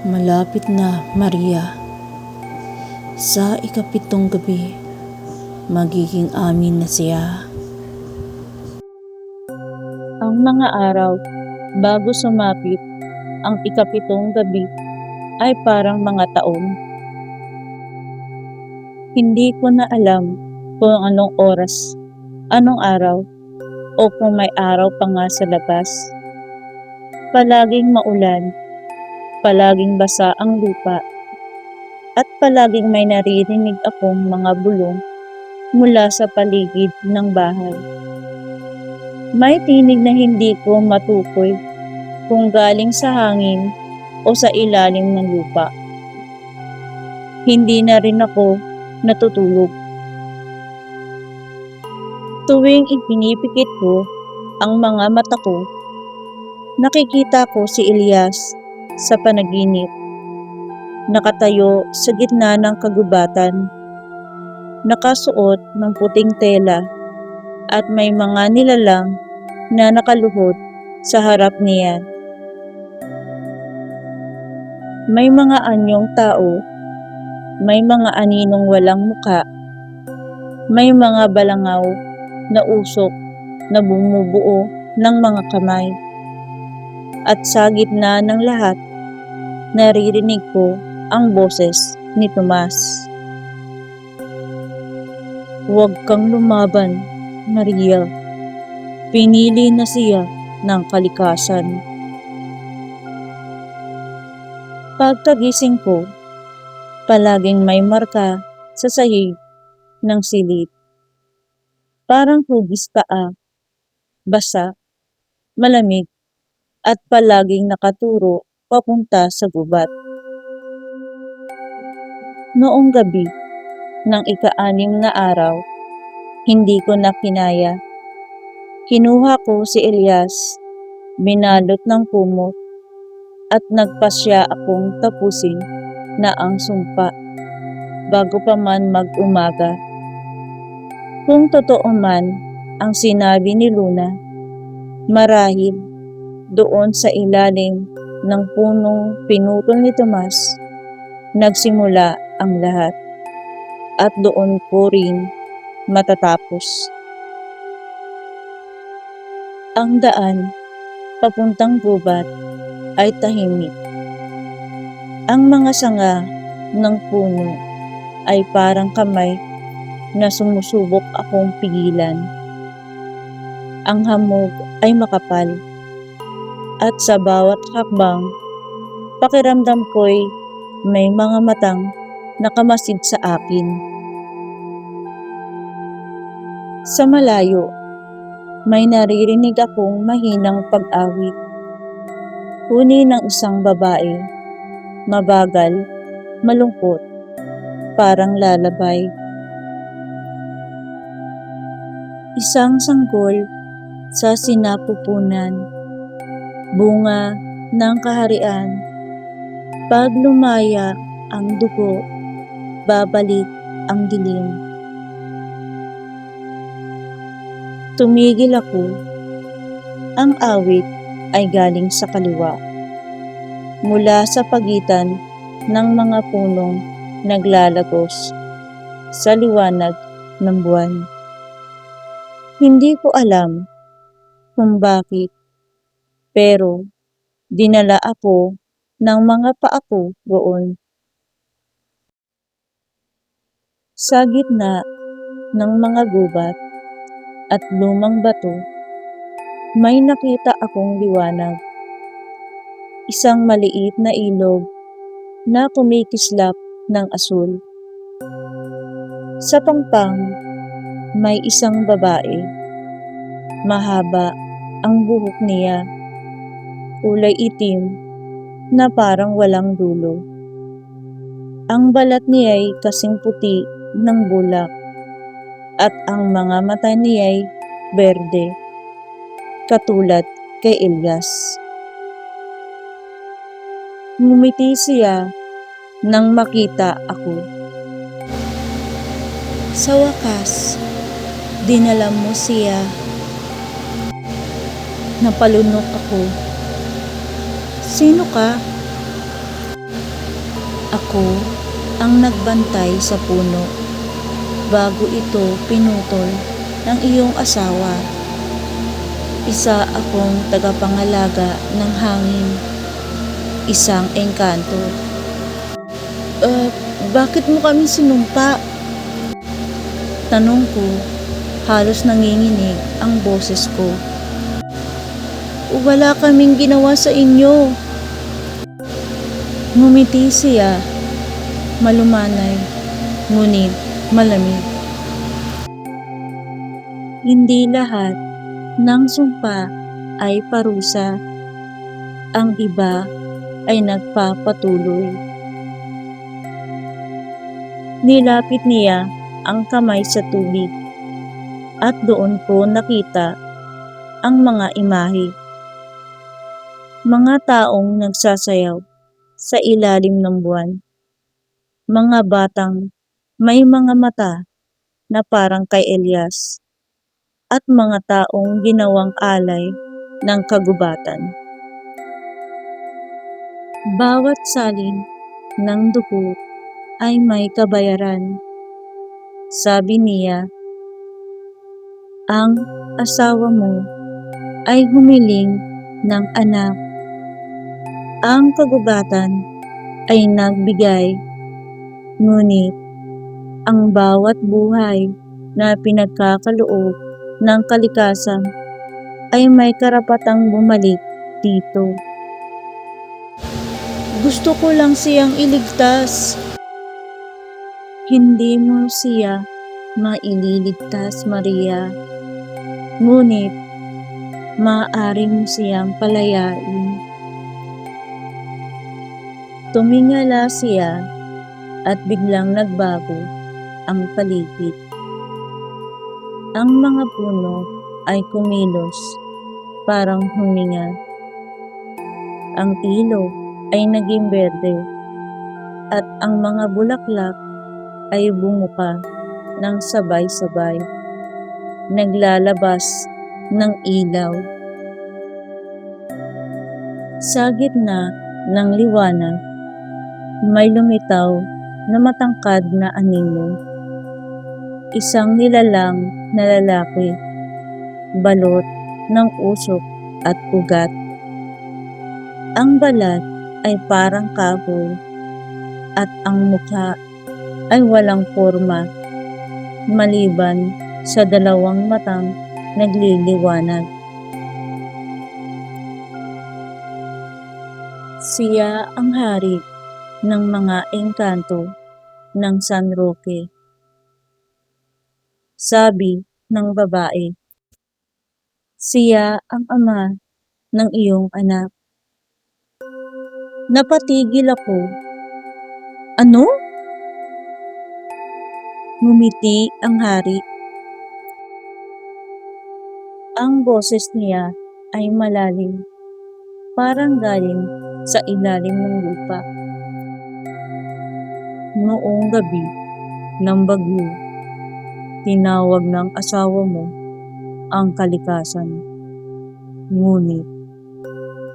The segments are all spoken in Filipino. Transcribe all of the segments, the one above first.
Malapit na, Maria. Sa ikapitong gabi, magiging amin na siya. Ang mga araw bago sumapit ang ikapitong gabi ay parang mga taon. Hindi ko na alam kung anong oras, anong araw, o kung may araw pa nga sa labas. Palaging maulan, palaging basa ang lupa, at palaging may naririnig akong mga bulong mula sa paligid ng bahay. May tinig na hindi ko matukoy kung galing sa hangin o sa ilalim ng lupa. Hindi na rin ako natutulog. Tuwing ipinipikit ko ang mga mata ko, nakikita ko si Elias sa panaginip. Nakatayo sa gitna ng kagubatan. Nakasuot ng puting tela at may mga nilalang na nakaluhod sa harap niya. May mga anyong tao, may mga aninong walang muka, may mga balangaw na usok na bumubuo ng mga kamay. At sa gitna ng lahat, naririnig ko ang boses ni Tomas. Huwag kang lumaban, Maria. Pinili na siya ng kalikasan. Pagkagising ko, palaging may marka sa sahig ng silid. Parang hugis paa, basa, malamig, at palaging nakaturo papunta sa gubat. Noong gabi, ng ika-anim na araw, hindi ko na kinaya. Kinuha ko si Elias, binalot ng kumot, at nagpasya akong tapusin na ang sumpa bago pa man mag-umaga. Kung totoo man ang sinabi ni Luna, marahil doon sa ilalim ng punong pinutol ni Tomas, nagsimula ang lahat at doon ko rin matatapos. Ang daan papuntang gubat ay tahimik. Ang mga sanga ng puno ay parang kamay na sumusubok akong pigilan. Ang hamog ay makapal at sa bawat hakbang, pakiramdam ko'y may mga matang nakamasid sa akin. Sa malayo, may naririnig akong mahinang pag-awit. Huni ng isang babae, mabagal, malungkot, parang lalabay. Isang sanggol sa sinapupunan, bunga ng kaharian. Pag lumaya ang dugo, babalik ang dilim. Tumigil ako. Ang awit ay galing sa kaliwa. Mula sa pagitan ng mga punong naglalagos sa liwanag ng buwan. Hindi ko alam kung bakit, pero dinala ako ng mga paa ko roon. Sa gitna ng mga gubat at lumang bato, may nakita akong liwanag. Isang maliit na ilog na kumikislap ng asul. Sa pangpang, may isang babae. Mahaba ang buhok niya. Kulay itim na parang walang dulo. Ang balat niya ay kasing puti ng bulak at ang mga mata niya ay berde, katulad kay Elias. Ngumiti siya nang makita ako. Sa wakas, dinala mo siya. Napalunok ako. Sino ka? Ako ang nagbantay sa puno bago ito pinutol ng iyong asawa. Isa akong tagapangalaga ng hangin. Isang engkanto. Uh, bakit mo kami sinumpa? Tanong ko, halos nanginginig ang boses ko. Wala kaming ginawa sa inyo. Ngumiti siya, malumanay, ngunit malamig. Hindi lahat ng sumpa ay parusa. Ang iba ay nagpapatuloy. Nilapit niya ang kamay sa tubig at doon ko nakita ang mga imahe. Mga taong nagsasayaw sa ilalim ng buwan. Mga batang may mga mata na parang kay Elias at mga taong ginawang alay ng kagubatan. Bawat salin ng dugo ay may kabayaran. Sabi niya, ang asawa mo ay humiling ng anak. Ang kagubatan ay nagbigay, ngunit ang bawat buhay na pinagkakaloob ng kalikasan ay may karapatang bumalik dito. Gusto ko lang siyang iligtas. Hindi mo siya maililigtas, Maria. Ngunit, maaari mo siyang palayain. Tumingala siya at biglang nagbago ang paligid. Ang mga puno ay kumilos, parang huminga. Ang ilog ay naging berde at ang mga bulaklak ay bumuka ng sabay-sabay, naglalabas ng ilaw. Sa gitna ng liwanag, may lumitaw na matangkad na anino. Isang nilalang na lalaki, balot ng usok at ugat. Ang balat ay parang kahoy at ang mukha ay walang forma maliban sa dalawang matang nagliliwanag. Siya ang hari ng mga engkanto ng San Roque. Sabi ng babae, siya ang ama ng iyong anak. Napatigil ako. Ano? Ngumiti ang hari. Ang boses niya ay malalim, parang galing sa ilalim ng lupa. Noong gabi ng bagyo, tinawag ng asawa mo ang kalikasan. Ngunit,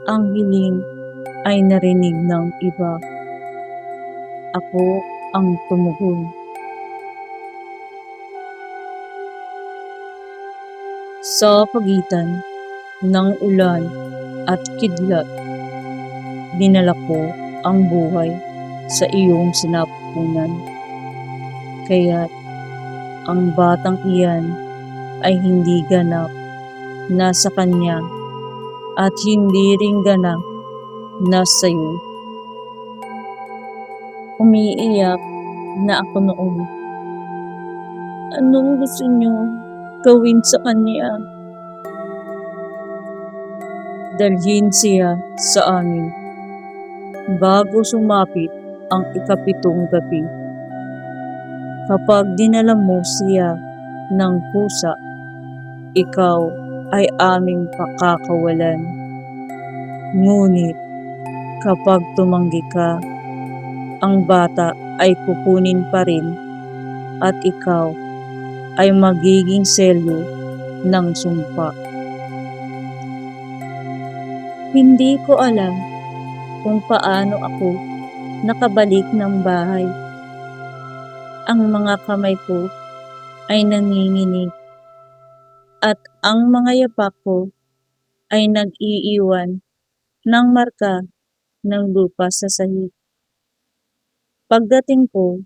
ang hiling ay narinig ng iba. Ako ang tumugon. Sa pagitan ng ulan at kidlat, dinala ko ang buhay sa iyong sinapunan. Kaya ang batang iyan ay hindi ganap na sa kanya at hindi rin ganap na sa iyo. Umiiyak na ako noon. Anong gusto niyo gawin sa kanya? Dalhin siya sa amin bago sumapit ang ikapitong gabi. Kapag dinala mo siya ng pusa, ikaw ay aming pakakawalan. Ngunit kapag tumanggi ka, ang bata ay kukunin pa rin at ikaw ay magiging selyo ng sumpa. Hindi ko alam kung paano ako nakabalik ng bahay. Ang mga kamay ko ay nanginginig at ang mga yapak ko ay nag-iiwan ng marka ng lupa sa sahig. Pagdating ko,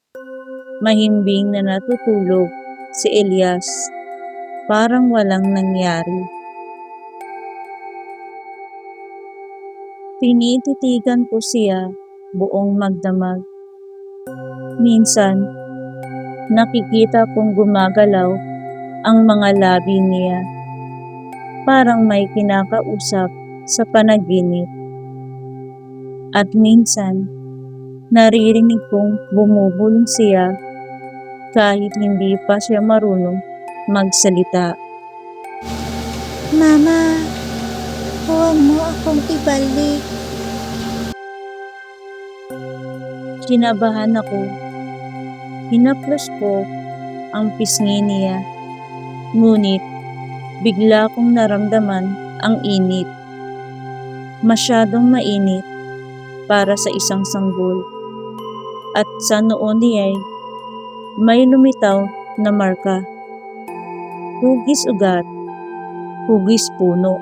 mahimbing na natutulog si Elias. Parang walang nangyari. Tinititigan ko siya buong magdamag. Minsan, nakikita kong gumagalaw ang mga labi niya. Parang may kinakausap sa panaginip. At minsan, naririnig kong bumubulong siya kahit hindi pa siya marunong magsalita. Mama, huwag mo akong ibalik. Kinabahan ako. Hinaplos ko ang pisngi niya. Ngunit, bigla kong naramdaman ang init. Masyadong mainit para sa isang sanggol. At sa noo niya may lumitaw na marka. Hugis ugat, hugis puno.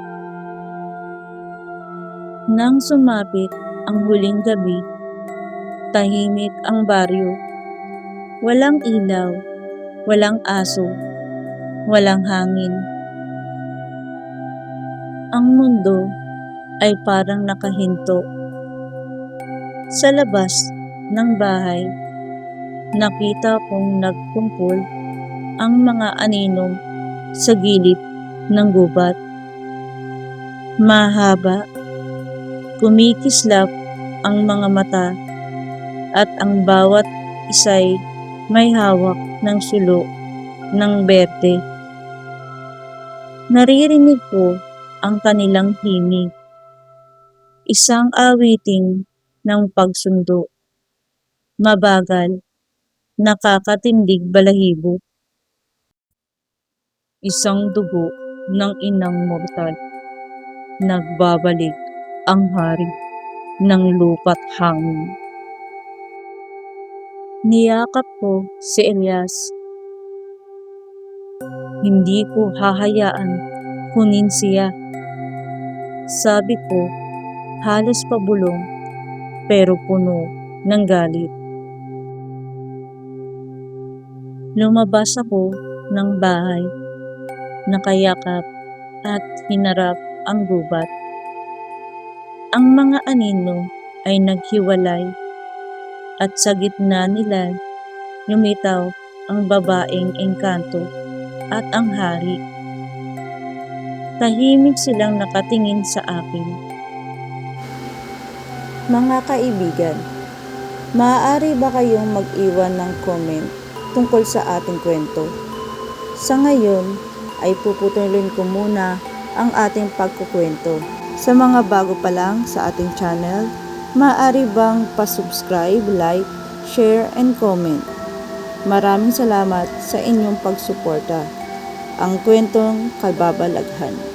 Nang sumapit ang huling gabi, tahimik ang baryo. Walang ilaw, walang aso, walang hangin. Ang mundo ay parang nakahinto. Sa labas ng bahay, nakita kong nagkumpol ang mga aninong sa gilid ng gubat. Mahaba, kumikislap ang mga mata at ang bawat isa'y may hawak ng sulo ng berde. Naririnig ko ang kanilang himig. Isang awiting ng pagsundo. Mabagal, nakakatindig balahibo. Isang dugo ng inang mortal. Nagbabalik ang hari ng lupat hangin. Niyakap ko si Elias. Hindi ko hahayaan kunin siya. Sabi ko, halos pabulong pero puno ng galit. Lumabas ako ng bahay, nakayakap at hinarap ang gubat. Ang mga anino ay naghiwalay at sa gitna nila lumitaw ang babaeng engkanto at ang hari. Tahimik silang nakatingin sa akin. Mga kaibigan, maaari ba kayong mag-iwan ng comment tungkol sa ating kwento? Sa ngayon, ay puputulin ko muna ang ating pagkukwento. Sa mga bago pa lang sa ating channel, maaari bang pasubscribe, like, share, and comment. Maraming salamat sa inyong pagsuporta. Ang kwentong Kalbabalaghan.